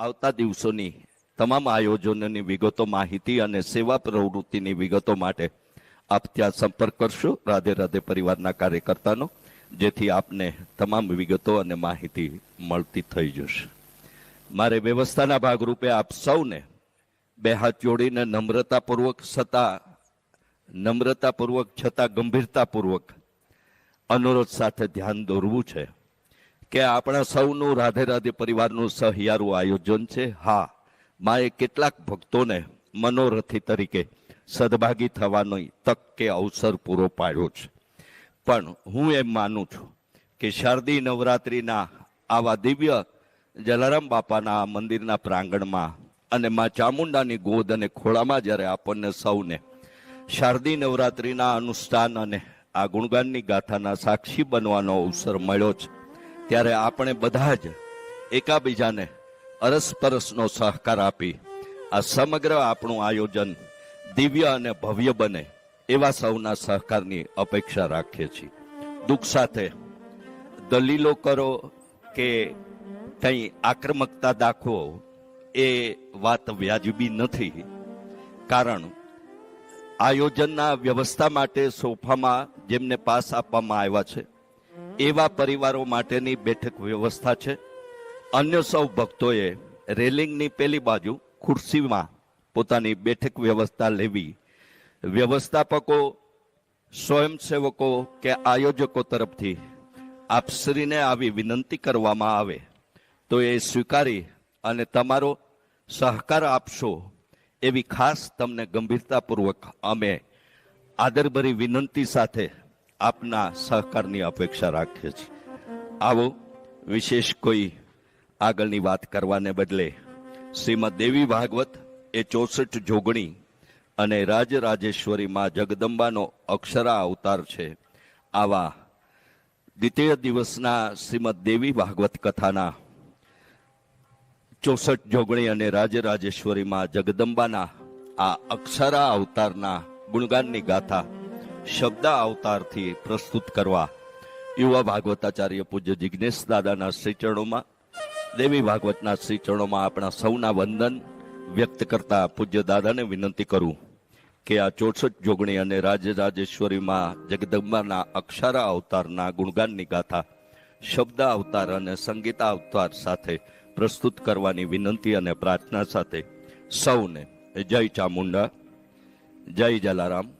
આવતા દિવસોની તમામ આયોજનોની વિગતો માહિતી અને સેવા પ્રવૃત્તિની વિગતો માટે આપ ત્યાં સંપર્ક કરશો રાધે રાધે પરિવારના કાર્યકર્તાનો, જેથી આપને તમામ વિગતો અને માહિતી મળતી થઈ જશે. મારે વ્યવસ્થાના ભાગરૂપે આપ સૌને બે હાથ જોડીને નમ્રતાપૂર્વક છતાં નમ્રતાપૂર્વક છતાં ગંભીરતાપૂર્વક અનુરોધ સાથે ધ્યાન દોરવું છે. કે આપણા સૌનું રાધે રાધે પરિવારનું સહિયારું આયોજન છે. હા, માએ કેટલાક ભક્તોને મનોરથી તરીકે સદભાગી થવાની તક કે અવસર પૂરો પાડ્યો છે. પણ હું એમ માનું છું કે શારદી નવરાત્રિના આવા દિવ્ય જલારામ બાપાના મંદિરના પ્રાંગણમાં અને માં ચામુંડાની ગોદ અને ખોળામાં જ્યારે આપણને સૌને શારદી નવરાત્રિના અનુષ્ઠાન અને આ ગુણગાનની ગાથાના સાક્ષી બનવાનો અવસર મળ્યો છે ત્યારે આપણે બધા જ એકાબીજાને અરસપરસનો સહકાર આપી આ સમગ્ર આપણું આયોજન દિવ્ય અને ભવ્ય બને એવા સૌના સહકારની અપેક્ષા રાખીએ છીએ. દુઃખ સાથે દલીલો કરો કે કંઈ આક્રમકતા દાખવો એ વાત વ્યાજબી નથી. કારણ આયોજનના વ્યવસ્થા માટે સોફામાં જેમને પાસ આપવામાં આવ્યા છે એવા પરિવારો માટેની બેઠક વ્યવસ્થા છે. અન્ય સૌ ભક્તોએ રેલિંગની પેલી બાજુ ખુરશીમાં પોતાની બેઠક વ્યવસ્થા લેવી. વ્યવસ્થાપકો, સ્વયંસેવકો કે આયોજકો તરફથી આપશ્રીને આવી વિનંતી કરવામાં આવે તો એ સ્વીકારી અને તમારો સહકાર આપશો એવી ખાસ તમને ગંભીરતાપૂર્વક અમે આદરભરી વિનંતી સાથે આપના સહકારની અપેક્ષા રાખીએ છીએ. આવો, વિશેષ કોઈ આગળની વાત કરવાને બદલે શ્રીમદ દેવી ભાગવત એ ચોસઠ જોગણી અને રાજરાજેશ્વરી માં જગદંબાનો અક્ષરા અવતાર છે. આવા દ્વિતીય દિવસના શ્રીમદ દેવી ભાગવત કથાના ચોસઠ જોગણી અને રાજરાજેશ્વરીમાં જગદંબાના આ અક્ષરા અવતારના ગુણગાનની ગાથા શબ્દ અવતારથી પ્રસ્તુત કરવા. યુવા ભાગવતાચાર્ય પૂજ્ય જિજ્ઞેશ દાદાના શ્રીચરણોમાં, દેવી ભાગવતના શ્રીચરણોમાં આપણા સૌના વંદન વ્યક્ત કરતા પૂજ્ય દાદાને વિનંતી કરું કે આ ચોસઠ જોગણી અને રાજરાજેશ્વરીમાં જગદંબાના અક્ષરા અવતારના ગુણગાનની ગાથા શબ્દ અવતાર અને સંગીત અવતાર સાથે પ્રસ્તુત કરવાની વિનંતી અને પ્રાર્થના સાથે સૌને જય ચામુંડા, જય જલારામ.